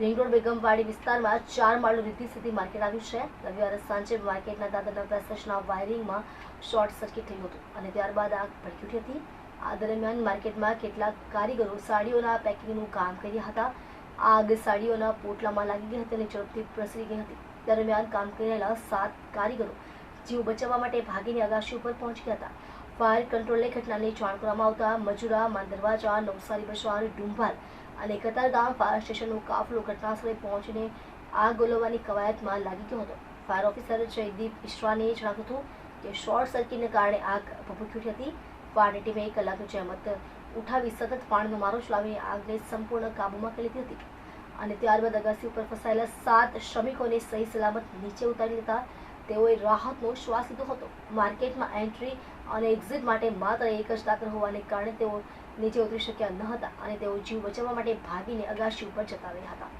Ring road Begumwadi વિસ્તારમાં ચાર માળનું રીતિ સીધી માર્કેટ આવ્યું છે. રવિવારે સાંજે માર્કેટના દાદરના પેસેજના વાયરિંગમાં શોર્ટ સર્કિટ થયું હતું અને ત્યારબાદ આગ ભડકી ઉઠી હતી. આ દરમિયાન માર્કેટમાં કેટલાક કારીગરો સાડીઓના પેકિંગનું કામ કર્યા હતા. આગ સાડીઓના પોટલામાં લાગી ગઈ હતી અને ઝડપથી પ્રસરી ગઈ હતી. દરમિયાન કામ કરી રહેલા સાત કારીગરો જીવ બચાવવા માટે ભાગીને અગાશી ઉપર પહોંચી ગયા હતા. ફાયર કંટ્રોલને ઘટનાની જાણ કરવામાં આવતા મજુરા, માંદરવાજા, નવસારી બસવાર ડુંભાલ અને કતારગામ ફાયર સ્ટેશનનો કાફલો ઘટનાસ્થળે પહોંચીને આગ ઓલવવાની કવાયતમાં લાગી ગયો હતો. ફાયર ઓફિસર જયદીપ ઈશ્રાને જણાવ્યું હતું કે શોર્ટ સર્કિટને કારણે આગ ભભૂકી ઉઠી હતી. ફાયરની ટીમે કલાકની જહેમત ઉઠાવી સતત પાણીનો મારો ચલાવીને આગને સંપૂર્ણ કાબૂમાં કરી લીધી હતી. અને ત્યારબાદ અગાસી ઉપર ફસાયેલા સાત શ્રમિકોને સહી સલામત નીચે ઉતારી લેતા તેઓએ રાહતનો શ્વાસ લીધો હતો. માર્કેટમાં એન્ટ્રી અને એક્ઝિટ માટે માત્ર એક જ દાખલ હોવાને કારણે તેઓ નીચે ઉતરી શક્યા ન હતા અને તેઓ જીવ બચાવવા માટે ભાગીને અગાશી ઉપર જતા રહ્યા હતા.